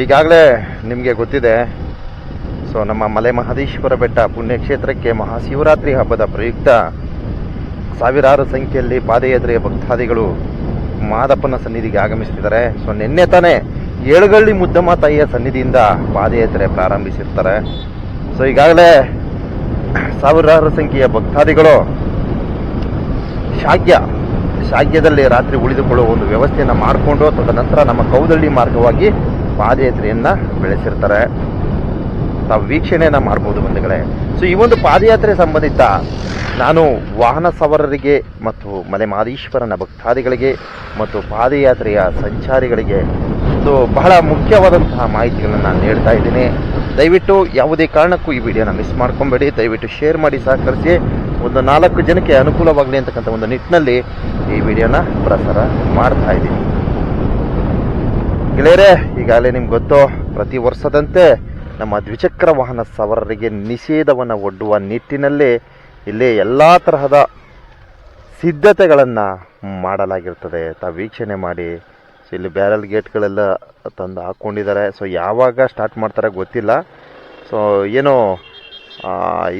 ಈಗಾಗಲೇ ನಿಮಗೆ ಗೊತ್ತಿದೆ. ಸೊ ನಮ್ಮ ಮಲೆ ಮಹದೇಶ್ವರ ಬೆಟ್ಟ ಪುಣ್ಯಕ್ಷೇತ್ರಕ್ಕೆ ಮಹಾಶಿವರಾತ್ರಿ ಹಬ್ಬದ ಪ್ರಯುಕ್ತ. ಸಾವಿರಾರು ಸಂಖ್ಯೆಯಲ್ಲಿ ಪಾದಯಾತ್ರೆಯ ಭಕ್ತಾದಿಗಳು ಮಾದಪ್ಪನ ಸನ್ನಿಧಿಗೆ ಆಗಮಿಸ್ತಿದ್ದಾರೆ ಸೊ ನಿನ್ನೆ ತಾನೇ ಏಳುಗಳ್ಳಿ ಮುದ್ದಮ್ಮ ತಾಯಿಯ ಸನ್ನಿಧಿಯಿಂದ ಪಾದಯಾತ್ರೆ ಪ್ರಾರಂಭಿಸಿರ್ತಾರೆ. ಸೊ ಈಗಾಗಲೇ ಸಾವಿರಾರು ಸಂಖ್ಯೆಯ ಭಕ್ತಾದಿಗಳು ಶಾಗ್ಯ, ಶಾಗ್ಯದಲ್ಲಿ ರಾತ್ರಿ ಉಳಿದುಕೊಳ್ಳುವ ಒಂದು ವ್ಯವಸ್ಥೆಯನ್ನು ಮಾಡಿಕೊಂಡು, ತದನಂತರ ನಮ್ಮ ಕೌದಳ್ಳಿ ಮಾರ್ಗವಾಗಿ ಪಾದಯಾತ್ರೆಯನ್ನ ಬೆಳೆಸಿರ್ತಾರೆ. ತಾವು ವೀಕ್ಷಣೆಯನ್ನು ಮಾಡ್ಬೋದು ಬಂಧುಗಳೇ. ಸೊ ಈ ಒಂದು ಪಾದಯಾತ್ರೆ ಸಂಬಂಧಿತ ನಾನು ವಾಹನ ಸವಾರರಿಗೆ ಮತ್ತು ಮಲೆ ಮಾದೇಶ್ವರನ ಭಕ್ತಾದಿಗಳಿಗೆ ಮತ್ತು ಪಾದಯಾತ್ರೆಯ ಸಂಚಾರಿಗಳಿಗೆ ಒಂದು ಬಹಳ ಮುಖ್ಯವಾದಂತಹ ಮಾಹಿತಿಗಳನ್ನು ನಾನು ನೀಡ್ತಾ ಇದ್ದೀನಿ. ದಯವಿಟ್ಟು ಯಾವುದೇ ಕಾರಣಕ್ಕೂ ಈ ವಿಡಿಯೋನ ಮಿಸ್ ಮಾಡ್ಕೊಬೇಡಿ. ದಯವಿಟ್ಟು ಶೇರ್ ಮಾಡಿ, ಸಹಕರಿಸಿ. ಒಂದು ನಾಲ್ಕು ಜನಕ್ಕೆ ಅನುಕೂಲವಾಗಲಿ ಅಂತಕ್ಕಂಥ ಒಂದು ನಿಟ್ಟಿನಲ್ಲಿ ಈ ವಿಡಿಯೋನ ಪ್ರಸಾರ ಮಾಡ್ತಾ ಇದ್ದೀನಿ. ಗೆಳೆಯರೇ, ಈಗಾಗಲೇ ನಿಮ್ಗೆ ಗೊತ್ತು, ಪ್ರತಿ ವರ್ಷದಂತೆ ನಮ್ಮ ದ್ವಿಚಕ್ರ ವಾಹನ ಸವಾರರಿಗೆ ನಿಷೇಧವನ್ನು ಒಡ್ಡುವ ನಿಟ್ಟಿನಲ್ಲಿ ಇಲ್ಲಿ ಎಲ್ಲ ತರಹದ ಸಿದ್ಧತೆಗಳನ್ನು ಮಾಡಲಾಗಿರ್ತದೆ. ತಾವು ವೀಕ್ಷಣೆ ಮಾಡಿ ಸೊ ಇಲ್ಲಿ ಬ್ಯಾರಲ್ ಗೇಟ್ಗಳೆಲ್ಲ ತಂದು ಹಾಕ್ಕೊಂಡಿದ್ದಾರೆ ಸೊ ಯಾವಾಗ ಸ್ಟಾರ್ಟ್ ಮಾಡ್ತಾರೆ ಗೊತ್ತಿಲ್ಲ. ಸೊ ಏನು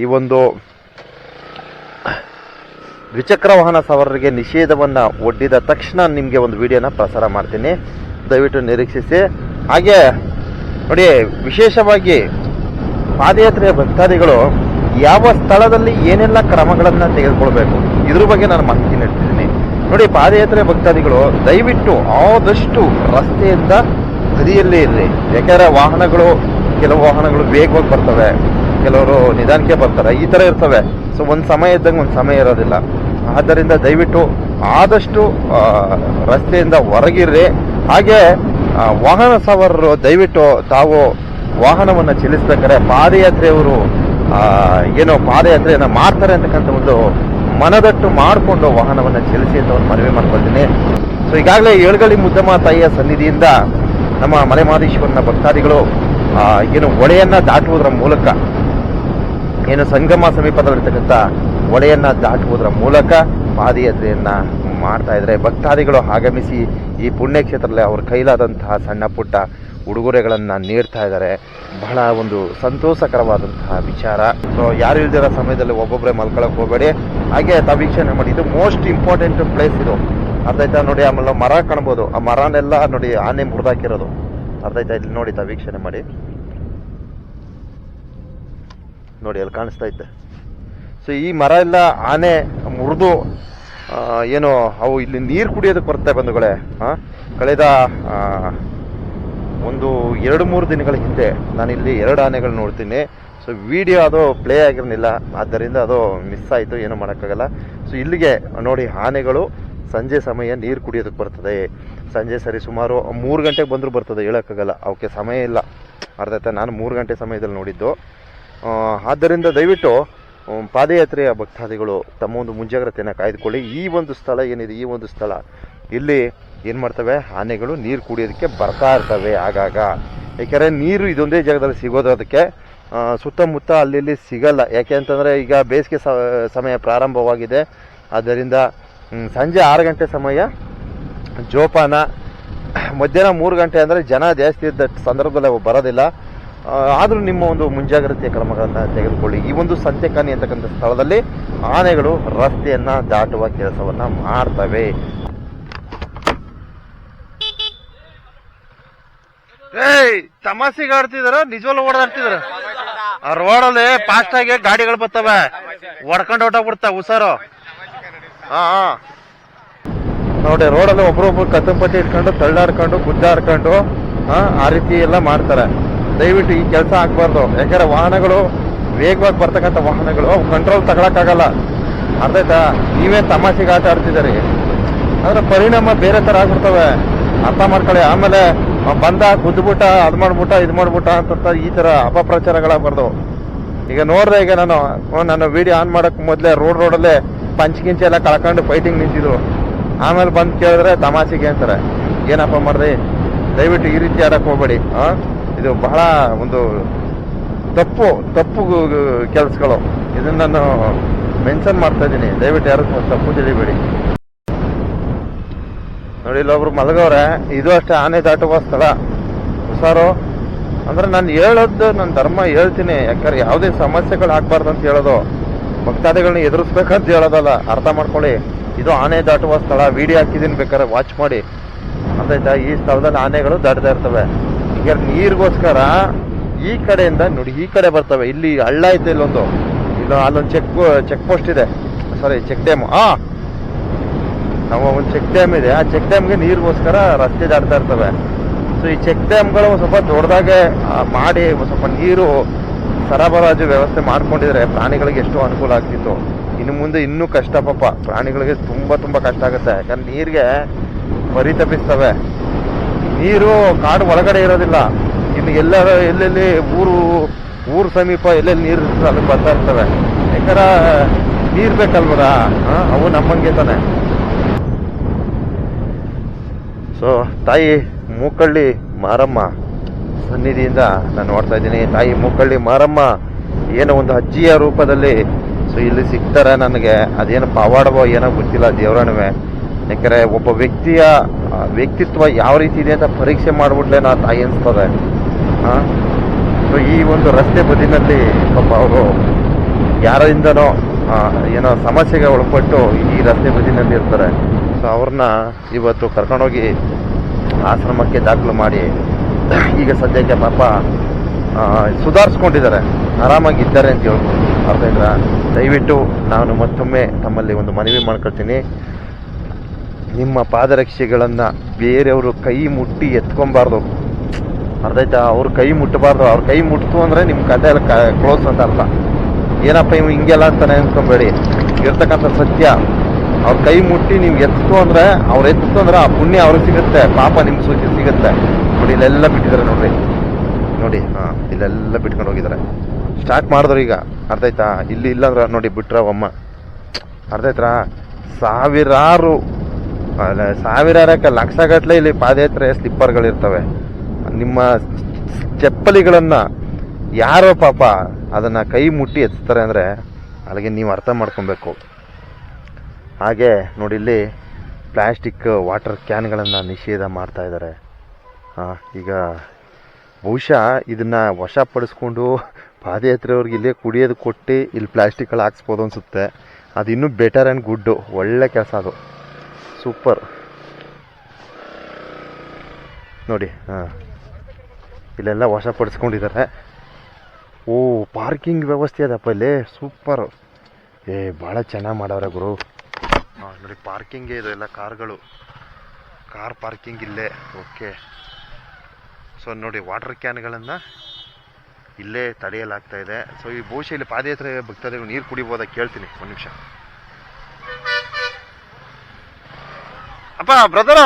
ಈ ಒಂದು ದ್ವಿಚಕ್ರ ವಾಹನ ಸವಾರರಿಗೆ ನಿಷೇಧವನ್ನು ಒಡ್ಡಿದ ತಕ್ಷಣ ನಿಮಗೆ ಒಂದು ವಿಡಿಯೋನ ಪ್ರಸಾರ ಮಾಡ್ತೀನಿ. ದಯವಿಟ್ಟು ನಿರೀಕ್ಷಿಸಿ. ಹಾಗೆ ನೋಡಿ, ವಿಶೇಷವಾಗಿ ಪಾದಯಾತ್ರೆಯ ಭಕ್ತಾದಿಗಳು ಯಾವ ಸ್ಥಳದಲ್ಲಿ ಏನೆಲ್ಲ ಕ್ರಮಗಳನ್ನು ತೆಗೆದುಕೊಳ್ಬೇಕು? ಇದ್ರ ಬಗ್ಗೆ ನಾನು ಮಾಹಿತಿ ನೀಡ್ತಿದ್ದೀನಿ. ನೋಡಿ, ಪಾದಯಾತ್ರೆ ಭಕ್ತಾದಿಗಳು, ದಯವಿಟ್ಟು ಆದಷ್ಟು ರಸ್ತೆಯಿಂದ ಬದಿಯಲ್ಲೇ ಇರಲಿ ಯಾಕೆಂದರೆ ವಾಹನಗಳು, ಕೆಲವು ವಾಹನಗಳು ವೇಗವಾಗಿ ಬರ್ತವೆ. ಕೆಲವರು ನಿಧಾನಕ್ಕೆ ಬರ್ತಾರೆ. ಈ ಥರ ಇರ್ತವೆ. ಸೊ ಒಂದು ಸಮಯ ಇದ್ದಂಗೆ ಒಂದು ಸಮಯ ಇರೋದಿಲ್ಲ. ಆದ್ದರಿಂದ ದಯವಿಟ್ಟು ಆದಷ್ಟು ರಸ್ತೆಯಿಂದ ಹೊರಗಿರ್ರಿ. ಹಾಗೆ ವಾಹನ ಸವಾರರು ದಯವಿಟ್ಟು ತಾವು ವಾಹನವನ್ನು ಚಲಿಸ್ಬೇಕಾದ್ರೆ ಪಾದಯಾತ್ರೆಯವರು ಏನೋ ಪಾದಯಾತ್ರೆಯನ್ನು ಮಾಡ್ತಾರೆ ಅಂತಕ್ಕಂಥ ಒಂದು ಮನದಟ್ಟು ಮಾಡಿಕೊಂಡು ವಾಹನವನ್ನು ಚಲಿಸಿ ಅಂತ ಒಂದು ಮನವಿ ಮಾಡ್ಕೊಳ್ತೀನಿ. ಸೊ ಈಗಾಗಲೇ ಏಳ್ಗಳಿ ಮುದ್ದಮ್ಮ ತಾಯಿಯ ಸನ್ನಿಧಿಯಿಂದ ನಮ್ಮ ಮಲೆ ಭಕ್ತಾದಿಗಳು ಏನು ಹೊಳೆಯನ್ನ ದಾಟುವುದರ ಮೂಲಕ, ಏನು ಸಂಗಮ ಸಮೀಪದಲ್ಲಿರ್ತಕ್ಕಂಥ ಹೊಳೆಯನ್ನ ದಾಟುವುದರ ಮೂಲಕ ಪಾದಯಾತ್ರೆಯನ್ನ ಮಾಡ್ತಾ ಇದ್ದಾರೆ ಭಕ್ತಾದಿಗಳು ಆಗಮಿಸಿ ಈ ಪುಣ್ಯಕ್ಷೇತ್ರದಲ್ಲಿ ಅವ್ರ ಕೈಲಾದಂತಹ ಸಣ್ಣ ಪುಟ್ಟ ಉಡುಗೊರೆಗಳನ್ನು ನೀಡ್ತಾ ಇದ್ದಾರೆ. ಬಹಳ ಒಂದು ಸಂತೋಷಕರವಾದಂತಹ ವಿಚಾರ. ಸೊ ಯಾರು ಇಲ್ದಿರೋ ಸಮಯದಲ್ಲಿ ಒಬ್ಬೊಬ್ಬರೇ ಮಲ್ಕೊಳಕ್ ಹೋಗಬೇಡಿ. ಹಾಗೆ ತಾವು ವೀಕ್ಷಣೆ ಮಾಡಿ. ಇದು ಮೋಸ್ಟ್ ಇಂಪಾರ್ಟೆಂಟ್ ಪ್ಲೇಸ್ ಇದು. ಅರ್ಥ ನೋಡಿ, ಆಮೇಲೆ ಮರ ಕಾಣ್ಬೋದು. ಆ ಮರನೆಲ್ಲ ನೋಡಿ, ಆನೆ ಮುರಿದಾಕಿರೋದು. ಅರ್ಥ ಆಯ್ತಾ? ಇಲ್ಲಿ ನೋಡಿ ತಾವು ವೀಕ್ಷಣೆ ಮಾಡಿ. ನೋಡಿ, ಅಲ್ಲಿ ಕಾಣಿಸ್ತಾ ಇತ್ತೆ ಸೊ ಈ ಮರ ಎಲ್ಲ ಆನೆ ಮುರಿದು ಏನು, ಅವು ಇಲ್ಲಿ ನೀರು ಕುಡಿಯೋದಕ್ಕೆ ಬರುತ್ತೆ ಬಂಧುಗಳೇ ಕಳೆದ ಒಂದು ಎರಡು ಮೂರು ದಿನಗಳ ಹಿಂದೆ ನಾನಿಲ್ಲಿ ಎರಡು ಆನೆಗಳು ನೋಡ್ತೀನಿ. ಸೊ ವಿಡಿಯೋ ಅದು ಪ್ಲೇ ಆಗಿರಲಿಲ್ಲ. ಆದ್ದರಿಂದ ಅದು ಮಿಸ್ ಆಯಿತು, ಏನು ಮಾಡೋಕ್ಕಾಗಲ್ಲ. ಸೊ ಇಲ್ಲಿಗೆ ನೋಡಿ, ಆನೆಗಳು ಸಂಜೆ ಸಮಯ ನೀರು ಕುಡಿಯೋದಕ್ಕೆ ಬರ್ತದೆ. ಸಂಜೆ ಸರಿ ಸುಮಾರು ಮೂರು ಗಂಟೆಗೆ ಬಂದರೂ ಬರ್ತದೆ, ಹೇಳೋಕ್ಕಾಗಲ್ಲ. ಅವಕ್ಕೆ ಸಮಯ ಇಲ್ಲ. ಅರ್ಧ ನಾನು ಮೂರು ಗಂಟೆ ಸಮಯದಲ್ಲಿ ನೋಡಿದ್ದು. ಆದ್ದರಿಂದ ದಯವಿಟ್ಟು ಪಾದಯಾತ್ರೆಯ ಭಕ್ತಾದಿಗಳು ತಮ್ಮ ಒಂದು ಮುಂಜಾಗ್ರತೆಯನ್ನು ಕಾಯ್ದುಕೊಳ್ಳಿ. ಈ ಒಂದು ಸ್ಥಳ ಏನಿದೆ, ಈ ಒಂದು ಸ್ಥಳ, ಇಲ್ಲಿ ಏನು ಮಾಡ್ತವೆ? ಆನೆಗಳು ನೀರು ಕುಡಿಯೋದಕ್ಕೆ ಬರ್ತಾ ಇರ್ತವೆ ಆಗಾಗ. ಏಕೆಂದರೆ ನೀರು ಇದೊಂದೇ ಜಾಗದಲ್ಲಿ ಸಿಗೋದು, ಅದಕ್ಕೆ ಸುತ್ತಮುತ್ತ ಅಲ್ಲಿ ಸಿಗಲ್ಲ. ಯಾಕೆ ಅಂತಂದರೆ ಈಗ ಬೇಸಿಗೆ ಸಮಯ ಪ್ರಾರಂಭವಾಗಿದೆ. ಆದ್ದರಿಂದ ಸಂಜೆ ಆರು ಗಂಟೆ ಸಮಯ ಜೋಪಾನ. ಮಧ್ಯಾಹ್ನ ಮೂರು ಗಂಟೆ ಅಂದರೆ ಜನ ಜಾಸ್ತಿ ಇದ್ದ ಸಂದರ್ಭದಲ್ಲಿ ಬರೋದಿಲ್ಲ. ಆದರೂ ನಿಮ್ಮ ಒಂದು ಮುಂಜಾಗ್ರತೆ ಕ್ರಮಗಳನ್ನು ತೆಗೆದುಕೊಳ್ಳಿ. ಈ ಒಂದು ಸಂತೆಕಾನಿ ಅಂತಕ್ಕಂಥ ಸ್ಥಳದಲ್ಲಿ ಆನೆಗಳು ರಸ್ತೆಯನ್ನು ದಾಟುವ ಕೆಲಸವನ್ನು ಮಾಡ್ತವೆ. ಏಯ್ ತಮಾಷೆಗೆ ಆಡ್ತಿದಾರ? ನಿಜವಲ್ಲ ಓಡಾಡ್ತಿದಾರ? ಆ ರೋಡಲ್ಲಿ ಫಾಸ್ಟ್ ಆಗಿ ಗಾಡಿಗಳು ಬರ್ತವೆ. ಹೊಡ್ಕೊಂಡು ಹೊಟ್ಟೋಗ್ಬಿಡ್ತಾವ ಹುಷಾರು. ಹಾ ಹಾ. ನೋಡಿ ರೋಡಲ್ಲಿ ಒಬ್ರೊಬ್ರು ಕತ್ತಂಪಟ್ಟಿ ಇಟ್ಕೊಂಡು ತಳ್ಳಾಡ್ಕೊಂಡು ಗುದ್ದಾಡ್ಕೊಂಡು ಆ ರೀತಿ ಎಲ್ಲ ಮಾಡ್ತಾರೆ. ದಯವಿಟ್ಟು ಈ ಕೆಲಸ ಆಗಬಾರ್ದು. ಯಾಕಂದ್ರೆ ವಾಹನಗಳು ವೇಗವಾಗಿ ಬರ್ತಕ್ಕಂಥ ವಾಹನಗಳು ಕಂಟ್ರೋಲ್ ತಗೊಳಕ್ಕಾಗಲ್ಲ. ಅರ್ಥ ಆಯ್ತಾ ನೀವೇ ತಮಾಷೆಗೆ ಆಟ ಆಡ್ತಿದ್ದೀರಿ. ಅದರ ಪರಿಣಾಮ ಬೇರೆ ತರ ಆಗ್ಬಿಡ್ತವೆ. ಅರ್ಥ ಮಾಡ್ಕೊಳ್ಳಿ. ಆಮೇಲೆ ಬಂದ ಗುದ್ದುಬಿಟ್ಟ ಅದ್ ಮಾಡ್ಬಿಟ್ಟ, ಇದು ಮಾಡ್ಬಿಟ್ಟ ಅಂತ ಈ ತರ ಅಪಪ್ರಚಾರಗಳಾಗಬಾರ್ದು. ಈಗ ನೋಡ್ರೆ ಈಗ ನಾನು ನಾನು ವಿಡಿಯೋ ಆನ್ ಮಾಡಕ್ ಮೊದ್ಲೇ ರೋಡ್ ರೋಡಲ್ಲೇ ಪಂಚ್ ಗಿಂಚ್ ಎಲ್ಲ ಕಳ್ಕೊಂಡು ಫೈಟಿಂಗ್ ನಿಂತಿದ್ರು ಆಮೇಲೆ ಬಂದು ಕೇಳಿದ್ರೆ ತಮಾಷೆಗೆ ಅಂತಾರೆ. ಏನಪ್ಪ ಮಾಡ್ರಿ ದಯವಿಟ್ಟು ಈ ರೀತಿ ಆಡಕ್ ಹೋಗ್ಬೇಡಿ, ಆ? ಇದು ಬಹಳ ಒಂದು ತಪ್ಪು ತಪ್ಪು ಕೆಲಸಗಳು. ಇದನ್ನ ನಾನು ಮೆನ್ಷನ್ ಮಾಡ್ತಾ ಇದ್ದೀನಿ. ದಯವಿಟ್ಟು ಯಾರು ತಪ್ಪು ತಿಳಿಬೇಡಿ. ನೋಡಿ, ಇಲ್ಲೊಬ್ರು ಮಲಗವ್ರೆ ಇದು ಅಷ್ಟೇ ಆನೆ ದಾಟುವ ಸ್ಥಳ. ಹುಷಾರು. ಅಂದ್ರೆ ನಾನು ಹೇಳೋದು ನನ್ನ ಧರ್ಮ ಹೇಳ್ತೀನಿ. ಯಾಕಂದ್ರೆ ಯಾವುದೇ ಸಮಸ್ಯೆಗಳು ಆಗ್ಬಾರ್ದು ಅಂತ ಹೇಳೋದು. ಭಕ್ತಾದಿಗಳನ್ನ ಎದುರಿಸ್ಬೇಕಂತ ಹೇಳೋದಲ್ಲ. ಅರ್ಥ ಮಾಡ್ಕೊಳ್ಳಿ. ಇದು ಆನೆ ದಾಟುವ ಸ್ಥಳ. ವಿಡಿಯೋ ಹಾಕಿದ್ದೀನಿ ಬೇಕಾದ್ರೆ ವಾಚ್ ಮಾಡಿ. ಅಂತ ಈ ಸ್ಥಳದಲ್ಲಿ ಆನೆಗಳು ದಾಟ್ತಾ ಇರ್ತವೆ. ಈಗ ನೀರಿಗೋಸ್ಕರ ಈ ಕಡೆಯಿಂದ ನೋಡಿ, ಈ ಕಡೆ ಬರ್ತವೆ. ಇಲ್ಲಿ ಹಳ್ಳ ಐತೆ, ಇಲ್ಲೊಂದು. ಇಲ್ಲ ಅಲ್ಲೊಂದು ಚೆಕ್ ಚೆಕ್ ಪೋಸ್ಟ್ ಇದೆ. ಸಾರಿ ಚೆಕ್ ಡ್ಯಾಮ್ ಆ! ನಮ್ಮ ಒಂದು ಚೆಕ್ ಡ್ಯಾಮ್ ಇದೆ. ಆ ಚೆಕ್ ಡ್ಯಾಮ್ಗೆ ನೀರಿಗೋಸ್ಕರ ರಸ್ತೆ ದಾಡ್ತಾ ಇರ್ತವೆ. ಸೊ ಈ ಚೆಕ್ ಡ್ಯಾಮ್ಗಳು ಸ್ವಲ್ಪ ದೊಡ್ಡದಾಗೆ ಮಾಡಿ, ಸ್ವಲ್ಪ ನೀರು ಸರಬರಾಜು ವ್ಯವಸ್ಥೆ ಮಾಡ್ಕೊಂಡಿದ್ರೆ ಪ್ರಾಣಿಗಳಿಗೆ ಎಷ್ಟು ಅನುಕೂಲ ಆಗ್ತಿತ್ತು. ಇನ್ನು ಮುಂದೆ ಇನ್ನೂ ಕಷ್ಟ ಪಾಪ. ಪ್ರಾಣಿಗಳಿಗೆ ತುಂಬಾ ತುಂಬಾ ಕಷ್ಟ ಆಗುತ್ತೆ. ಯಾಕಂದ್ರೆ ನೀರಿಗೆ ಪರಿತಪಿಸ್ತವೆ ನೀರು ಕಾಡು ಒಳಗಡೆ ಇರೋದಿಲ್ಲ. ಇಲ್ಲಿ ಎಲ್ಲ ಎಲ್ಲೆಲ್ಲಿ ಊರು ಊರು ಸಮೀಪ ಎಲ್ಲೆಲ್ಲಿ ನೀರು ಇರ್ತದೆ ಅಲ್ಲಿ ಬರ್ತಾ ಇರ್ತವೆ. ಯಾಕಂದ್ರೆ ನೀರು ಬೇಕಲ್ವರ? ಅವು ನಮ್ಮಂಗೆ ತಾನೆ. ಸೊ ತಾಯಿ ಮೂಕಳ್ಳಿ ಮಾರಮ್ಮ ಸನ್ನಿಧಿಯಿಂದ ನಾನು ನೋಡ್ತಾ ಇದ್ದೀನಿ. ತಾಯಿ ಮೂಕಳ್ಳಿ ಮಾರಮ್ಮ ಏನೋ ಒಂದು ಅಜ್ಜಿಯ ರೂಪದಲ್ಲಿ ಸೊ ಇಲ್ಲಿ ಸಿಗ್ತಾರೆ ನನಗೆ. ಅದೇನು ಪವಾಡವೋ ಏನೋ ಗೊತ್ತಿಲ್ಲ ದೇವರಣವೇ ಯಾಕಂದ್ರೆ ಒಬ್ಬ ವ್ಯಕ್ತಿಯ ವ್ಯಕ್ತಿತ್ವ ಯಾವ ರೀತಿ ಇದೆ ಅಂತ ಪರೀಕ್ಷೆ ಮಾಡಿಬಿಟ್ಲೆ ನಾ ತಾಯಿ ಅನ್ಸ್ತದೆ. ಸೊ ಈ ಒಂದು ರಸ್ತೆ ಬದಿನಲ್ಲಿ ಪಾಪ ಅವರು ಯಾರಿಂದನೋ ಏನೋ ಸಮಸ್ಯೆಗೆ ಒಳಪಟ್ಟು ಈ ರಸ್ತೆ ಬದಿನಲ್ಲಿ ಇರ್ತಾರೆ. ಸೊ ಅವ್ರನ್ನ ಇವತ್ತು ಕರ್ಕೊಂಡೋಗಿ ಆಶ್ರಮಕ್ಕೆ ದಾಖಲು ಮಾಡಿ ಈಗ ಸದ್ಯಕ್ಕೆ ಪಾಪ ಸುಧಾರಿಸ್ಕೊಂಡಿದ್ದಾರೆ. ಆರಾಮಾಗಿದ್ದಾರೆ ಅಂತ ಹೇಳ್ಬೋದು. ಅರ್ಥ ಇದ್ರ ದಯವಿಟ್ಟು ನಾನು ಮತ್ತೊಮ್ಮೆ ತಮ್ಮಲ್ಲಿ ಒಂದು ಮನವಿ ಮಾಡ್ಕೊಳ್ತೀನಿ. ನಿಮ್ಮ ಪಾದರಕ್ಷೆಗಳನ್ನು ಬೇರೆಯವರು ಕೈ ಮುಟ್ಟಿ ಎತ್ಕೊಬಾರ್ದು. ಅರ್ಧೈತಾ? ಅವ್ರ ಕೈ ಮುಟ್ಟಬಾರ್ದು ಅವ್ರ ಕೈ ಮುಟ್ತು ಅಂದರೆ ನಿಮ್ಮ ಕತೆ ಕ್ಲೋಸ್ ಅಂತ ಅರ್ಥ. ಏನಪ್ಪ ಇವ್ ಹಿಂಗೆಲ್ಲ ಅಂತಾನೆ ಅನ್ಕೊಂಬೇಡಿ. ಇರ್ತಕ್ಕಂಥ ಸತ್ಯ. ಅವ್ರ ಕೈ ಮುಟ್ಟಿ ನೀವು ಎತ್ತು ಅಂದ್ರೆ, ಅವ್ರು ಎತ್ತು ಅಂದ್ರೆ ಆ ಪುಣ್ಯ ಅವ್ರಿಗೆ ಸಿಗುತ್ತೆ. ಪಾಪ ನಿಮ್ಮ ಸೂಚಿ ಸಿಗುತ್ತೆ. ನೋಡಿ, ಇಲ್ಲೆಲ್ಲ ಬಿಟ್ಟಿದ್ದಾರೆ ನೋಡ್ರಿ. ನೋಡಿ, ಹಾ, ಇಲ್ಲೆಲ್ಲ ಬಿಟ್ಕೊಂಡು ಹೋಗಿದ್ದಾರೆ. ಸ್ಟಾರ್ಟ್ ಮಾಡಿದ್ರು ಈಗ. ಅರ್ಧ ಆಯ್ತಾ ಇಲ್ಲಿ ಇಲ್ಲಾಂದ್ರೆ ನೋಡಿ ಬಿಟ್ರವಮ್ಮ. ಅರ್ಧ ಆಯ್ತಾ ಸಾವಿರಾರು ಸಾವಿರಾರಕ್ಕೆ ಲಕ್ಷಗಟ್ಟಲೆ ಇಲ್ಲಿ ಪಾದಯಾತ್ರೆ ಸ್ಲಿಪ್ಪರ್ಗಳಿರ್ತವೆ. ನಿಮ್ಮ ಚಪ್ಪಲಿಗಳನ್ನು ಯಾರೋ ಪಾಪ ಅದನ್ನ ಕೈ ಮುಟ್ಟಿ ಎತ್ತಾರೆ ಅಂದ್ರೆ ಅಲ್ಲಿಗೆ ನೀವು ಅರ್ಥ ಮಾಡ್ಕೊಬೇಕು. ಹಾಗೆ ನೋಡಿ ಇಲ್ಲಿ ಪ್ಲಾಸ್ಟಿಕ್ ವಾಟರ್ ಕ್ಯಾನ್ಗಳನ್ನು ನಿಷೇಧ ಮಾಡ್ತಾ ಇದ್ದಾರೆ. ಈಗ ಬಹುಶಃ ಇದನ್ನ ವಶಪಡಿಸ್ಕೊಂಡು ಪಾದಯಾತ್ರೆಯವ್ರಿಗೆ ಇಲ್ಲೇ ಕುಡಿಯೋದು ಕೊಟ್ಟು ಇಲ್ಲಿ ಪ್ಲ್ಯಾಸ್ಟಿಕ್ಗಳು ಹಾಕ್ಸ್ಬೋದು ಅನ್ಸುತ್ತೆ. ಅದು ಇನ್ನೂ ಬೆಟರ್ ಆ್ಯಂಡ್ ಗುಡ್ಡು ಒಳ್ಳೆ ಕೆಲಸ ಅದು. ಸೂಪರ್. ನೋಡಿ, ಹಾಂ. ಇಲ್ಲೆಲ್ಲ ವಶಪಡಿಸ್ಕೊಂಡಿದ್ದಾರೆ ಓ, ಪಾರ್ಕಿಂಗ್ ವ್ಯವಸ್ಥೆ ಅದಪ್ಪ ಇಲ್ಲಿ. ಸೂಪರ್. ಏ, ಭಾಳ ಚೆನ್ನಾಗಿ ಮಾಡವ್ರೆ ಗುರು. ಹಾಂ, ನೋಡಿ, ಪಾರ್ಕಿಂಗೇ ಇದು, ಎಲ್ಲ ಕಾರ್ಗಳು. ಕಾರ್ ಪಾರ್ಕಿಂಗ್ ಇಲ್ಲೇ. ಓಕೆ. ಸೊ ನೋಡಿ, ವಾಟರ್ ಕ್ಯಾನ್ಗಳನ್ನು ಇಲ್ಲೇ ತಡೆಯಲಾಗ್ತಾ ಇದೆ. ಸೊ ಈ ಬಹುಶಃ ಇಲ್ಲಿ ಪಾದಯಾತ್ರೆ ಭಕ್ತಾದಿಗಳು ನೀರು ಕುಡಿಬೋದಾಗ ಕೇಳ್ತೀನಿ. ಒಂದು ನಿಮಿಷ. ಅಪ್ಪ ಬ್ರದರ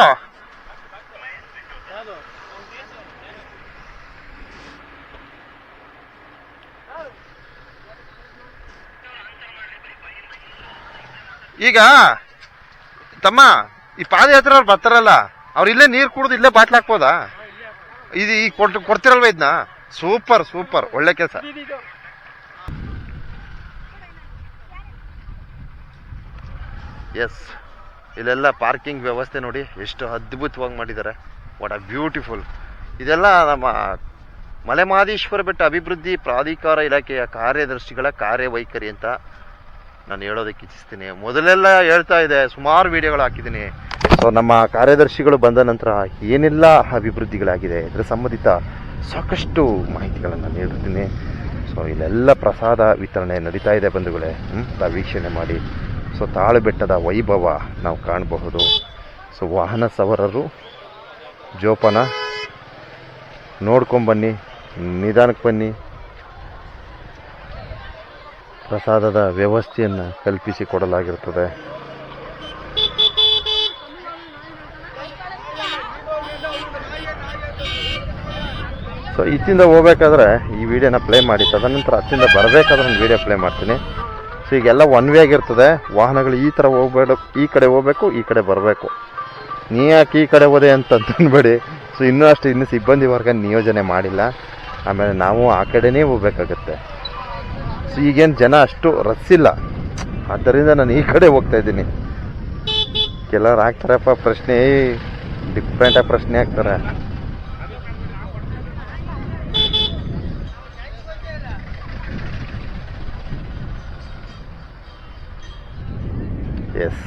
ಈಗ ತಮ್ಮ, ಈ ಪಾದಯಾತ್ರೆ ಅವ್ರು ಬರ್ತಾರಲ್ಲ, ಅವ್ರು ಇಲ್ಲೇ ನೀರು ಕುಡಿದು ಇಲ್ಲೇ ಬಾಟ್ಲ್ ಹಾಕ್ಬೋದಾ? ಇದು ಈ ಕೊಟ್ಟು ಕೊಡ್ತಿರಲ್ವ ಇದನ್ನ ಸೂಪರ್ ಸೂಪರ್, ಒಳ್ಳೆ ಕೆಲಸ. ಎಸ್ ಇಲ್ಲೆಲ್ಲ ಪಾರ್ಕಿಂಗ್ ವ್ಯವಸ್ಥೆ ನೋಡಿ ಎಷ್ಟು ಅದ್ಭುತವಾಗಿ ಮಾಡಿದ್ದಾರೆ. ವಾಟ್ ಅ ಬ್ಯೂಟಿಫುಲ್ ಇದೆಲ್ಲ ನಮ್ಮ ಮಲೆಮಹದೇಶ್ವರ ಬೆಟ್ಟ ಅಭಿವೃದ್ಧಿ ಪ್ರಾಧಿಕಾರ ಇಲಾಖೆಯ ಕಾರ್ಯದರ್ಶಿಗಳ ಕಾರ್ಯವೈಖರಿ ಅಂತ ನಾನು ಹೇಳೋದಕ್ಕೆ ಇಚ್ಛಿಸ್ತೀನಿ. ಮೊದಲೆಲ್ಲ ಹೇಳ್ತಾ ಇದೆ, ಸುಮಾರು ವಿಡಿಯೋಗಳು ಹಾಕಿದ್ದೀನಿ. ಸೊ ನಮ್ಮ ಕಾರ್ಯದರ್ಶಿಗಳು ಬಂದ ನಂತರ ಏನೆಲ್ಲ ಅಭಿವೃದ್ಧಿಗಳಾಗಿದೆ ಇದರ ಸಂಬಂಧಿತ ಸಾಕಷ್ಟು ಮಾಹಿತಿಗಳನ್ನು ನೀಡುತ್ತೀನಿ ಸೊ ಇಲ್ಲೆಲ್ಲ ಪ್ರಸಾದ ವಿತರಣೆ ನಡೀತಾ ಇದೆ ಬಂಧುಗಳೇ. ತಾವು ವೀಕ್ಷಣೆ ಮಾಡಿ ಸೊ ತಾಳು ಬೆಟ್ಟದ ವೈಭವ ನಾವು ಕಾಣಬಹುದು. ಸೊ ವಾಹನ ಸವಾರರು, ಜೋಪಾನ ನೋಡ್ಕೊಂಬನ್ನಿ ನಿಧಾನಕ್ಕೆ ಬನ್ನಿ. ಪ್ರಸಾದದ ವ್ಯವಸ್ಥೆಯನ್ನು ಕಲ್ಪಿಸಿ ಕೊಡಲಾಗಿರುತ್ತದೆ ಸೊ ಇತ್ತಿಂದ ಹೋಗ್ಬೇಕಾದ್ರೆ ಈ ವಿಡಿಯೋನ ಪ್ಲೇ ಮಾಡಿ, ತದನಂತರ ಅತ್ತಿಂದ ಬರಬೇಕಾದ್ರೆ ಒಂದು ವಿಡಿಯೋ ಪ್ಲೇ ಮಾಡ್ತೀನಿ. ಸೊ ಈಗೆಲ್ಲ ಒನ್ ವೇ ಆಗಿರ್ತದೆ. ವಾಹನಗಳು ಈ ಥರ ಹೋಗ್ಬೇಡ, ಈ ಕಡೆ ಹೋಗ್ಬೇಕು, ಈ ಕಡೆ ಬರಬೇಕು. ನೀ ಯಾಕೆ ಈ ಕಡೆ ಹೋದೆ ಅಂತ ಅನ್ಬೇಡಿ. ಸೊ ಇನ್ನೂ ಅಷ್ಟು, ಇನ್ನೂ ಸಿಬ್ಬಂದಿ ವರ್ಗ ನಿಯೋಜನೆ ಮಾಡಿಲ್ಲ. ಆಮೇಲೆ ನಾವು ಆ ಕಡೆನೇ ಹೋಗ್ಬೇಕಾಗತ್ತೆ. ಸೊ ಈಗೇನು ಜನ ಅಷ್ಟು ರಸ್ಸಿಲ್ಲ ಆದ್ದರಿಂದ ನಾನು ಈ ಕಡೆ ಹೋಗ್ತಾ ಇದ್ದೀನಿ. ಕೆಲವ್ರು ಹಾಕ್ತಾರಪ್ಪ ಪ್ರಶ್ನೆ ಡಿಫ್ರೆಂಟಾಗಿ ಪ್ರಶ್ನೆ ಹಾಕ್ತಾರೆ ಎಸ್.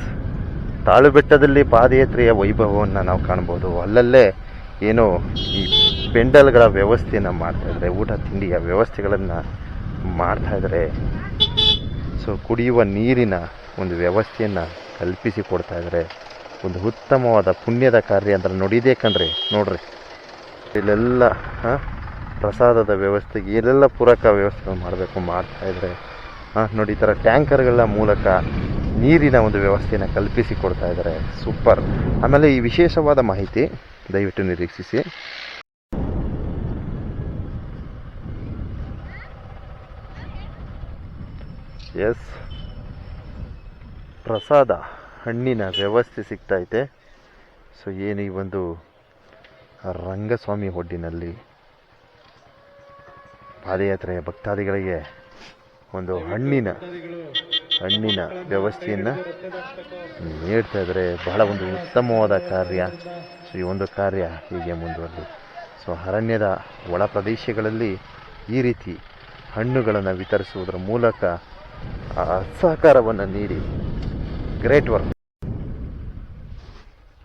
ತಾಳು ಬೆಟ್ಟದಲ್ಲಿ ಪಾದಯಾತ್ರೆಯ ವೈಭವವನ್ನು ನಾವು ಕಾಣ್ಬೋದು. ಅಲ್ಲಲ್ಲೇ ಏನು ಈ ಪೆಂಡಲ್ಗಳ ವ್ಯವಸ್ಥೆಯನ್ನು ಮಾಡ್ತಾಯಿದ್ದಾರೆ ಊಟ ತಿಂಡಿಯ ವ್ಯವಸ್ಥೆಗಳನ್ನು ಮಾಡ್ತಾಯಿದ್ದಾರೆ ಸೊ ಕುಡಿಯುವ ನೀರಿನ ಒಂದು ವ್ಯವಸ್ಥೆಯನ್ನು ಕಲ್ಪಿಸಿ ಕೊಡ್ತಾ ಇದ್ದಾರೆ ಒಂದು ಉತ್ತಮವಾದ ಪುಣ್ಯದ ಕಾರ್ಯ ಅಂದ್ರೆ ನೋಡಿದೇ ಕಣ್ರಿ? ನೋಡ್ರಿ. ಇಲ್ಲೆಲ್ಲ ಪ್ರಸಾದದ ವ್ಯವಸ್ಥೆಗೆ ಇಲ್ಲೆಲ್ಲ ಪೂರಕ ವ್ಯವಸ್ಥೆಗಳು ಮಾಡಬೇಕು, ಮಾಡ್ತಾ ಇದ್ದಾರೆ ಹಾಂ? ನೋಡಿ ಈ ಥರ ಟ್ಯಾಂಕರ್ಗಳ ಮೂಲಕ ನೀರಿನ ಒಂದು ವ್ಯವಸ್ಥೆಯನ್ನು ಕಲ್ಪಿಸಿ ಕೊಡ್ತಾ ಇದ್ದಾರೆ. ಸೂಪರ್ ಆಮೇಲೆ ಈ ವಿಶೇಷವಾದ ಮಾಹಿತಿ ದಯವಿಟ್ಟು ನಿರೀಕ್ಷಿಸಿ. ಎಸ್ ಪ್ರಸಾದ ಹಣ್ಣಿನ ವ್ಯವಸ್ಥೆ ಸಿಗ್ತೈತೆ ಸೊ ಏನು ಈ ಒಂದು ರಂಗಸ್ವಾಮಿ ಒಡ್ಡಿನಲ್ಲಿ ಪಾದಯಾತ್ರೆಯ ಭಕ್ತಾದಿಗಳಿಗೆ ಒಂದು ಹಣ್ಣಿನ ಹಣ್ಣಿನ ವ್ಯವಸ್ಥೆಯನ್ನು ನೀಡ್ತಾ ಇದ್ದಾರೆ ಬಹಳ ಒಂದು ಉತ್ತಮವಾದ ಕಾರ್ಯ ಸೊ ಈ ಒಂದು ಕಾರ್ಯ ಹೀಗೆ ಮುಂದುವರೆದು. ಸೊ, ಅರಣ್ಯದ ಒಳ ಪ್ರದೇಶಗಳಲ್ಲಿ ಈ ರೀತಿ ಹಣ್ಣುಗಳನ್ನು ವಿತರಿಸುವುದರ ಮೂಲಕ ಸಹಕಾರವನ್ನು ನೀಡಿ ಗ್ರೇಟ್ ವರ್ಕ್.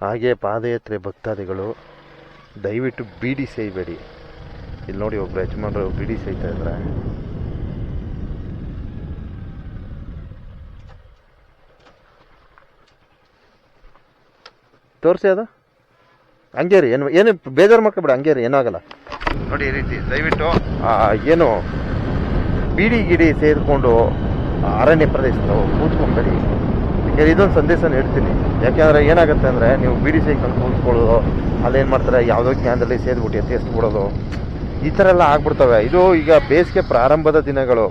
ಹಾಗೆ ಪಾದಯಾತ್ರೆ ಭಕ್ತಾದಿಗಳು ದಯವಿಟ್ಟು ಬೀಡಿ ಸೇಯಬೇಡಿ. ಇಲ್ಲಿ ನೋಡಿ ಒಬ್ಬರು ಯಜಮಾನರು ಬೀಡಿ ಸೇಯ್ತಾ ಇದ್ದಾರೆ. ತೋರಿಸಿ ಅದು. ಹಂಗೆ ರೀ ಏನು ಏನು ಬೇಜಾರು ಮಾಡ್ಕೊಬೇಡ ಹಂಗೆ ರೀ ಏನಾಗಲ್ಲ. ನೋಡಿ ಈ ರೀತಿ ದಯವಿಟ್ಟು ಏನು ಬೀಡಿ ಗಿಡಿ ಸೇರಿಕೊಂಡು ಅರಣ್ಯ ಪ್ರದೇಶದವು ಕೂತ್ಕೊಂಬೇಡಿ. ಯಾಕೆ ಇದೊಂದು ಸಂದೇಶ ನೀಡ್ತೀನಿ ಯಾಕೆಂದರೆ ಏನಾಗುತ್ತೆ ಅಂದರೆ ನೀವು ಬೀಡಿ ಸೇರ್ಕೊಂಡು ಕೂತ್ಕೊಳ್ಳೋದು ಅಲ್ಲೇನು ಮಾಡ್ತಾರೆ ಯಾವುದೋ ಜ್ಞಾನದಲ್ಲಿ ಸೇದ್ಬಿಟ್ಟು ಎತ್ತಿಸ್ಬಿಡೋದು ಈ ಥರ ಎಲ್ಲ ಆಗ್ಬಿಡ್ತವೆ. ಇದು ಈಗ ಬೇಸಿಗೆ ಪ್ರಾರಂಭದ ದಿನಗಳು.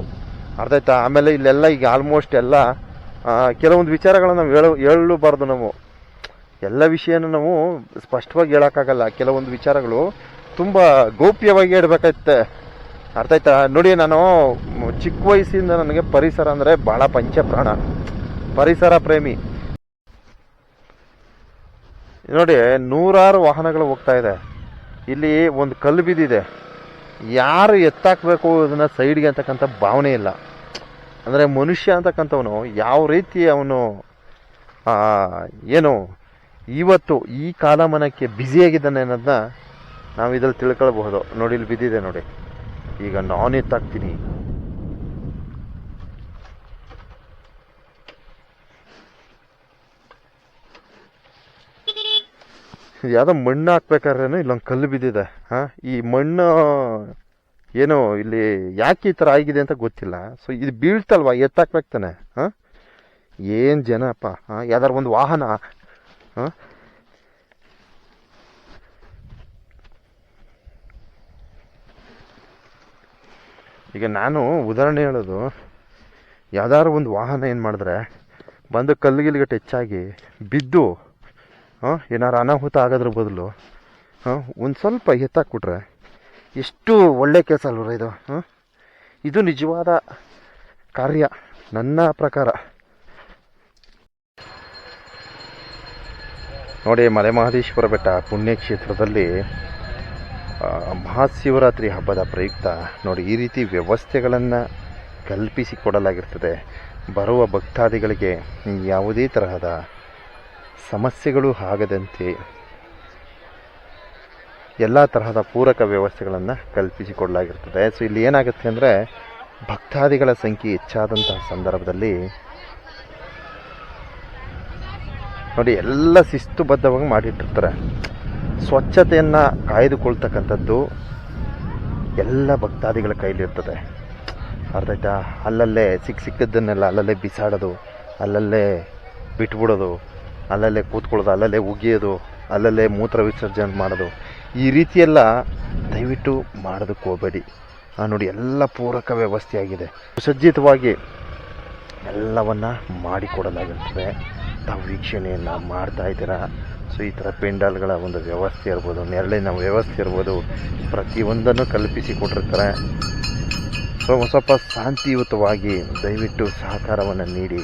ಅರ್ಧ ಆಯ್ತಾ? ಆಮೇಲೆ ಇಲ್ಲೆಲ್ಲ ಈಗ ಆಲ್ಮೋಸ್ಟ್ ಎಲ್ಲ ಕೆಲವೊಂದು ವಿಚಾರಗಳನ್ನು ನಾವು ಹೇಳು ಹೇಳಬಾರ್ದು ನಾವು. ಎಲ್ಲ ವಿಷಯನೂ ನಾವು ಸ್ಪಷ್ಟವಾಗಿ ಹೇಳೋಕ್ಕಾಗಲ್ಲ. ಕೆಲವೊಂದು ವಿಚಾರಗಳು ತುಂಬ ಗೌಪ್ಯವಾಗಿ ಇಡಬೇಕಾಯ್ತೆ ಅರ್ಥ ಆಯ್ತಾ? ನೋಡಿ, ನಾನು ಚಿಕ್ಕ ವಯಸ್ಸಿಂದ ನನಗೆ ಪರಿಸರ ಅಂದರೆ ಭಾಳ ಪಂಚಪ್ರಾಣ. ಪರಿಸರ ಪ್ರೇಮಿ. ನೋಡಿ, ನೂರಾರು ವಾಹನಗಳು ಹೋಗ್ತಾ ಇದೆ. ಇಲ್ಲಿ ಒಂದು ಕಲ್ಲು ಬಿದ್ದಿದೆ. ಯಾರು ಎತ್ತಾಕಬೇಕು ಅದನ್ನು ಸೈಡ್ಗೆ ಅಂತಕ್ಕಂಥ ಭಾವನೆ ಇಲ್ಲ. ಅಂದರೆ ಮನುಷ್ಯ ಅಂತಕ್ಕಂಥವನು ಯಾವ ರೀತಿ ಅವನು ಏನು ಇವತ್ತು ಈ ಕಾಲಮಾನಕ್ಕೆ ಬ್ಯುಸಿಯಾಗಿದ್ದಾನೆ ಅನ್ನೋದನ್ನ ನಾವು ಇದ್ರಲ್ಲಿ ತಿಳ್ಕೊಳ್ಬಹುದು. ನೋಡಿ, ಇಲ್ಲಿ ಬಿದ್ದಿದೆ ನೋಡಿ. ಈಗ ನಾನು ಎತ್ತಾಕ್ತೀನಿ. ಯಾವುದೋ ಮಣ್ಣು ಹಾಕ್ಬೇಕಾದ್ರೇನು ಇಲ್ಲೊಂದು ಕಲ್ಲು ಬಿದ್ದಿದೆ. ಹಾಂ, ಈ ಮಣ್ಣು ಏನು ಇಲ್ಲಿ ಯಾಕೆ ಈ ಥರ ಆಗಿದೆ ಅಂತ ಗೊತ್ತಿಲ್ಲ. ಸೊ ಇದು ಬೀಳ್ತಲ್ವಾ? ಎತ್ತಾಕ್ಬೇಕು ತಾನೆ. ಹಾಂ? ಏನು ಜನಪ್ಪ? ಹಾಂ ಯಾವ್ದಾರು ಒಂದು ವಾಹನ ಹಾಂ ಈಗ ನಾನು ಉದಾಹರಣೆ ಹೇಳೋದು, ಯಾವ್ದಾದ್ರು ಒಂದು ವಾಹನ ಏನು ಮಾಡಿದ್ರೆ, ಬಂದು ಕಲ್ಲುಗಿಲ್ಗಟ್ಟು ಟಚ್ ಆಗಿ ಬಿದ್ದು, ಹಾಂ, ಏನಾರು ಅನಾಹುತ ಆಗೋದ್ರ ಬದಲು, ಹಾಂ, ಒಂದು ಸ್ವಲ್ಪ ಎತ್ತಾಕ್ಬಿಟ್ರೆ ಎಷ್ಟು ಒಳ್ಳೆ ಕೆಲಸ ಅಲ್ವರ ಇದು, ಹಾಂ? ಇದು ನಿಜವಾದ ಕಾರ್ಯ, ನನ್ನ ಪ್ರಕಾರ. ನೋಡಿ ಮಲೆ ಮಹದೇಶ್ವರ ಬೆಟ್ಟ ಪುಣ್ಯಕ್ಷೇತ್ರದಲ್ಲಿ ಮಹಾಶಿವರಾತ್ರಿ ಹಬ್ಬದ ಪ್ರಯುಕ್ತ. ನೋಡಿ, ಈ ರೀತಿ ವ್ಯವಸ್ಥೆಗಳನ್ನು ಕಲ್ಪಿಸಿ ಕೊಡಲಾಗಿರ್ತದೆ. ಬರುವ ಭಕ್ತಾದಿಗಳಿಗೆ ಯಾವುದೇ ತರಹದ ಸಮಸ್ಯೆಗಳು ಆಗದಂತೆ ಎಲ್ಲ ತರಹದ ಪೂರಕ ವ್ಯವಸ್ಥೆಗಳನ್ನು ಕಲ್ಪಿಸಿಕೊಡಲಾಗಿರ್ತದೆ ಸೊ ಇಲ್ಲಿ ಏನಾಗುತ್ತೆ ಅಂದರೆ, ಭಕ್ತಾದಿಗಳ ಸಂಖ್ಯೆ ಹೆಚ್ಚಾದಂತಹ ಸಂದರ್ಭದಲ್ಲಿ ನೋಡಿ, ಎಲ್ಲ ಶಿಸ್ತುಬದ್ಧವಾಗಿ ಮಾಡಿಟ್ಟಿರ್ತಾರೆ. ಸ್ವಚ್ಛತೆಯನ್ನು ಕಾಯ್ದುಕೊಳ್ತಕ್ಕಂಥದ್ದು ಎಲ್ಲ ಭಕ್ತಾದಿಗಳ ಕೈಲಿರ್ತದೆ. ಅರ್ಥ ಆಯ್ತಾ? ಅಲ್ಲಲ್ಲೇ ಸಿಕ್ಕ ಸಿಕ್ಕದ್ದನ್ನೆಲ್ಲ ಅಲ್ಲಲ್ಲೇ ಬಿಸಾಡೋದು, ಅಲ್ಲಲ್ಲೇ ಬಿಟ್ಬಿಡೋದು, ಅಲ್ಲಲ್ಲೇ ಕೂತ್ಕೊಳ್ಳೋದು, ಅಲ್ಲಲ್ಲೇ ಉಗಿಯೋದು, ಅಲ್ಲಲ್ಲೇ ಮೂತ್ರ ವಿಸರ್ಜನೆ ಮಾಡೋದು. ಈ ರೀತಿಯೆಲ್ಲ ದಯವಿಟ್ಟು ಮಾಡೋದಕ್ಕೆ ಹೋಗಬೇಡಿ. ನೋಡಿ, ಎಲ್ಲ ಪೂರಕ ವ್ಯವಸ್ಥೆಯಾಗಿದೆ. ಸುಸಜ್ಜಿತವಾಗಿ ಎಲ್ಲವನ್ನು ಮಾಡಿಕೊಡಲಾಗುತ್ತದೆ. ತಾವು ವೀಕ್ಷಣೆಯನ್ನು ಮಾಡ್ತಾ ಇದ್ದೀರಾ? ಸೊ ಈ ಥರ ಪೆಂಡಾಲ್ಗಳ ಒಂದು ವ್ಯವಸ್ಥೆ ಇರ್ಬೋದು, ನೆರಳಿನ ವ್ಯವಸ್ಥೆ ಇರ್ಬೋದು, ಪ್ರತಿಯೊಂದನ್ನು ಕಲ್ಪಿಸಿ ಕೊಟ್ಟಿರ್ತಾರೆ. ಸೊ ಸ್ವಲ್ಪ ಶಾಂತಿಯುತವಾಗಿ ದಯವಿಟ್ಟು ಸಹಕಾರವನ್ನು ನೀಡಿ?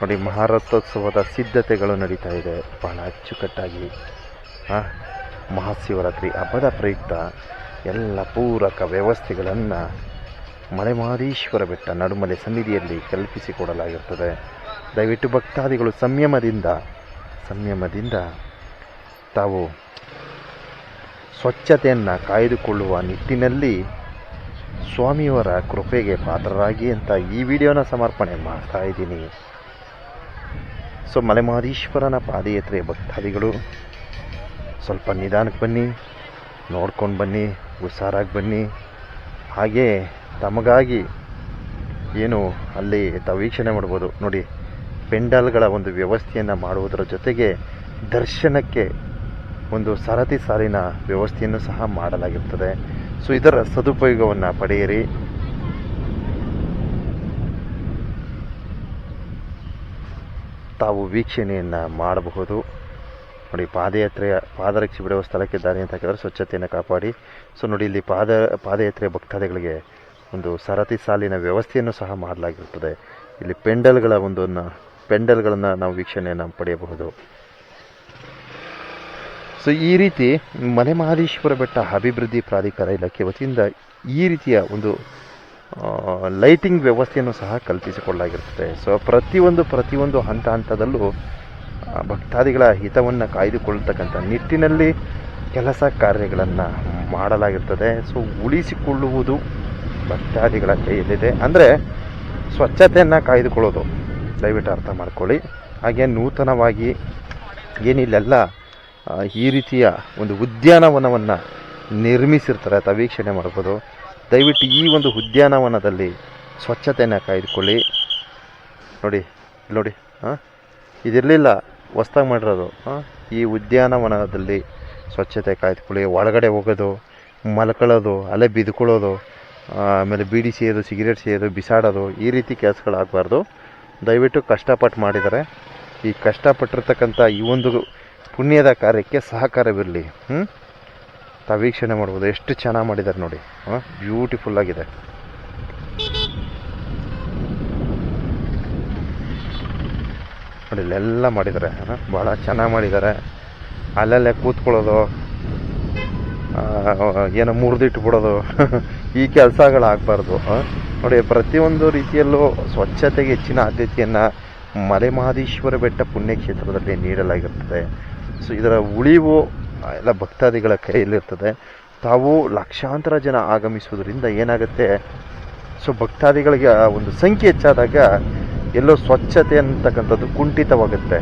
ನೋಡಿ, ಮಹಾರಥೋತ್ಸವದ ಸಿದ್ಧತೆಗಳು ನಡೀತಾ ಇದೆ. ಬಹಳ ಅಚ್ಚುಕಟ್ಟಾಗಿ? ಮಹಾಶಿವರಾತ್ರಿ ಹಬ್ಬದ ಪ್ರಯುಕ್ತ ಎಲ್ಲ ಪೂರಕ ವ್ಯವಸ್ಥೆಗಳನ್ನು ಮಲೆಮಹದೇಶ್ವರ ಬೆಟ್ಟ ನಡುಮಲೆ ಸನ್ನಿಧಿಯಲ್ಲಿ ಕಲ್ಪಿಸಿಕೊಡಲಾಗಿರುತ್ತದೆ. ದಯವಿಟ್ಟು ಭಕ್ತಾದಿಗಳು ಸಂಯಮದಿಂದ ಸಂಯಮದಿಂದ ತಾವು ಸ್ವಚ್ಛತೆಯನ್ನು ಕಾಯ್ದುಕೊಳ್ಳುವ ನಿಟ್ಟಿನಲ್ಲಿ ಸ್ವಾಮಿಯವರ ಕೃಪೆಗೆ ಪಾತ್ರರಾಗಿ ಅಂತ ಈ ವಿಡಿಯೋನ ಸಮರ್ಪಣೆ ಮಾಡ್ತಾ ಇದ್ದೀನಿ. ಸೊ, ಮಲೆಮಹದೇಶ್ವರನ ಪಾದಯಾತ್ರೆ ಭಕ್ತಾದಿಗಳು, ಸ್ವಲ್ಪ ನಿಧಾನಕ್ಕೆ ಬನ್ನಿ, ನೋಡ್ಕೊಂಡು ಬನ್ನಿ, ಹುಷಾರಾಗಿ ಬನ್ನಿ. ಹಾಗೆ ತಮಗಾಗಿ ಏನು ಅಲ್ಲಿ ತಾವು ವೀಕ್ಷಣೆ ಮಾಡ್ಬೋದು. ನೋಡಿ, ಪೆಂಡಲ್ಗಳ ಒಂದು ವ್ಯವಸ್ಥೆಯನ್ನು ಮಾಡುವುದರ ಜೊತೆಗೆ ದರ್ಶನಕ್ಕೆ ಒಂದು ಸರತಿ ಸಾಲಿನ ವ್ಯವಸ್ಥೆಯನ್ನು ಸಹ ಮಾಡಲಾಗಿರ್ತದೆ. ಸೊ ಇದರ ಸದುಪಯೋಗವನ್ನು ಪಡೆಯಿರಿ. ತಾವು ವೀಕ್ಷಣೆಯನ್ನು ಮಾಡಬಹುದು. ನೋಡಿ, ಪಾದಯಾತ್ರೆಯ, ಪಾದರಕ್ಷೆ ಬಿಡುವ ಸ್ಥಳಕ್ಕೆ ದಾರಿ ಅಂತ ಹಾಕಿದ್ರೆ ಸ್ವಚ್ಛತೆಯನ್ನು ಕಾಪಾಡಿ. ಸೊ ನೋಡಿ, ಇಲ್ಲಿ ಪಾದ, ಪಾದಯಾತ್ರೆಯ ಭಕ್ತಾದಿಗಳಿಗೆ ಒಂದು ಸರತಿ ಸಾಲಿನ ವ್ಯವಸ್ಥೆಯನ್ನು ಸಹ ಮಾಡಲಾಗಿರುತ್ತದೆ. ಇಲ್ಲಿ ಪೆಂಡಲ್ಗಳ ಒಂದು ಪೆಂಡಲ್ಗಳನ್ನು ನಾವು ವೀಕ್ಷಣೆಯನ್ನು ಪಡೆಯಬಹುದು. ಸೊ ಈ ರೀತಿ ಮಲೆ ಮಹದೇಶ್ವರ ಬೆಟ್ಟ ಅಭಿವೃದ್ಧಿ ಪ್ರಾಧಿಕಾರ ಇಲಾಖೆ ವತಿಯಿಂದ ಈ ರೀತಿಯ ಒಂದು ಲೈಟಿಂಗ್ ವ್ಯವಸ್ಥೆಯನ್ನು ಸಹ ಕಲ್ಪಿಸಿಕೊಳ್ಳಲಾಗಿರುತ್ತದೆ. ಸೊ ಪ್ರತಿಯೊಂದು ಪ್ರತಿಯೊಂದು ಹಂತ ಹಂತದಲ್ಲೂ ಭಕ್ತಾದಿಗಳ ಹಿತವನ್ನು ಕಾಯ್ದುಕೊಳ್ಳತಕ್ಕಂಥ ನಿಟ್ಟಿನಲ್ಲಿ ಕೆಲಸ ಕಾರ್ಯಗಳನ್ನು ಮಾಡಲಾಗಿರ್ತದೆ. ಸೊ ಉಳಿಸಿಕೊಳ್ಳುವುದು ಭಕ್ತಾದಿಗಳ ಕೈಯಲ್ಲಿದೆ ಅಂದರೆ ಸ್ವಚ್ಛತೆಯನ್ನು ಕಾಯ್ದುಕೊಳ್ಳೋದು. ದಯವಿಟ್ಟು ಅರ್ಥ ಮಾಡ್ಕೊಳ್ಳಿ. ಹಾಗೆ ನೂತನವಾಗಿ ಏನಿಲ್ಲೆಲ್ಲ ಈ ರೀತಿಯ ಒಂದು ಉದ್ಯಾನವನವನ್ನು ನಿರ್ಮಿಸಿರ್ತಾರೆ, ಅಥವಾ ವೀಕ್ಷಣೆ ಮಾಡ್ಬೋದು. ದಯವಿಟ್ಟು ಈ ಒಂದು ಉದ್ಯಾನವನದಲ್ಲಿ ಸ್ವಚ್ಛತೆಯನ್ನು ಕಾಯ್ದುಕೊಳ್ಳಿ. ನೋಡಿ ನೋಡಿ ಹಾಂ ಇದಿರಲಿಲ್ಲ, ಹೊಸ್ದಾಗಿ ಮಾಡಿರೋದು. ಹಾಂ ಈ ಉದ್ಯಾನವನದಲ್ಲಿ ಸ್ವಚ್ಛತೆ ಕಾಯ್ದುಕೊಳ್ಳಿ. ಒಳಗಡೆ ಹೋಗೋದು, ಮಲ್ಕೊಳ್ಳೋದು ಅಲ್ಲೇ ಬಿದ್ಕೊಳ್ಳೋದು ಆಮೇಲೆ ಬೀಡಿ ಸೇದು, ಸಿಗರೇಟ್ ಸೇದು, ಬಿಸಾಡೋದು, ಈ ರೀತಿ ಕೆಲಸಗಳಾಗಬಾರ್ದು ದಯವಿಟ್ಟು ಕಷ್ಟಪಟ್ಟು ಮಾಡಿದ್ದಾರೆ ಈ ಕಷ್ಟಪಟ್ಟಿರ್ತಕ್ಕಂಥ ಈ ಒಂದು ಪುಣ್ಯದ ಕಾರ್ಯಕ್ಕೆ ಸಹಕಾರವಿರಲಿ. ಹ್ಞೂ ತಾವು ವೀಕ್ಷಣೆ ಮಾಡ್ಬೋದು. ಎಷ್ಟು ಚೆನ್ನಾಗಿ ಮಾಡಿದ್ದಾರೆ ನೋಡಿ. ಹಾಂ? ಬ್ಯೂಟಿಫುಲ್ ಆಗಿದೆ. ನೋಡಿ, ಇಲ್ಲೆಲ್ಲ ಮಾಡಿದ್ದಾರೆ ಹಾಂ? ಭಾಳ ಚೆನ್ನಾಗಿ ಮಾಡಿದ್ದಾರೆ ಅಲ್ಲಲ್ಲೇ ಕೂತ್ಕೊಳ್ಳೋದು. ಏನೋ ಮುರಿದಿಟ್ಟು ಬಿಡೋದು ಈ ಕೆಲಸಗಳಾಗಬಾರ್ದು ನೋಡಿ, ಪ್ರತಿಯೊಂದು ರೀತಿಯಲ್ಲೂ ಸ್ವಚ್ಛತೆಗೆ ಹೆಚ್ಚಿನ ಆದ್ಯತೆಯನ್ನು ಮಲೆ ಮಹದೇಶ್ವರ ಬೆಟ್ಟ ಪುಣ್ಯಕ್ಷೇತ್ರದಲ್ಲಿ ನೀಡಲಾಗಿರ್ತದೆ. ಸೊ ಇದರ ಉಳಿವು ಎಲ್ಲ ಭಕ್ತಾದಿಗಳ ಕೈಯಲ್ಲಿರ್ತದೆ. ತಾವು ಲಕ್ಷಾಂತರ ಜನ ಆಗಮಿಸುವುದರಿಂದ ಏನಾಗುತ್ತೆ? ಸೊ ಭಕ್ತಾದಿಗಳಿಗೆ ಒಂದು ಸಂಖ್ಯೆ ಹೆಚ್ಚಾದಾಗ ಎಲ್ಲೋ ಸ್ವಚ್ಛತೆ ಅಂತಕ್ಕಂಥದ್ದು ಕುಂಠಿತವಾಗುತ್ತೆ.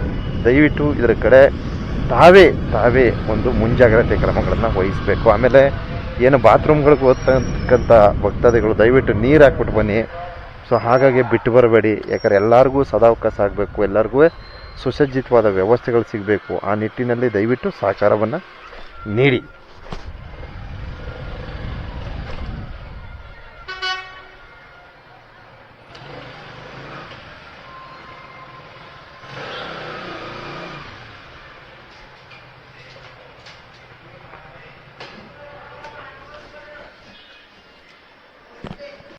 ದಯವಿಟ್ಟು ಇದರ ಕಡೆ ತಾವೇ ತಾವೇ ಒಂದು ಮುಂಜಾಗ್ರತೆ ಕ್ರಮಗಳನ್ನು ವಹಿಸಬೇಕು. ಆಮೇಲೆ ಏನು ಬಾತ್ರೂಮ್ಗಳಿಗೆ ಹೋಗ್ತಕ್ಕಂಥ ಭಕ್ತಾದಿಗಳು ದಯವಿಟ್ಟು ನೀರು ಹಾಕ್ಬಿಟ್ಟು ಬನ್ನಿ. ಸೊ ಹಾಗಾಗಿ ಬಿಟ್ಟು ಬರಬೇಡಿ. ಯಾಕಂದ್ರೆ ಎಲ್ಲರಿಗೂ ಸದಾವಕಾಶ ಆಗಬೇಕು. ಎಲ್ಲರಿಗೂ ಸುಸಜ್ಜಿತವಾದ ವ್ಯವಸ್ಥೆಗಳು ಸಿಗಬೇಕು. ಆ ನಿಟ್ಟಿನಲ್ಲಿ ದಯವಿಟ್ಟು ಸಹಕಾರವನ್ನು ನೀಡಿ.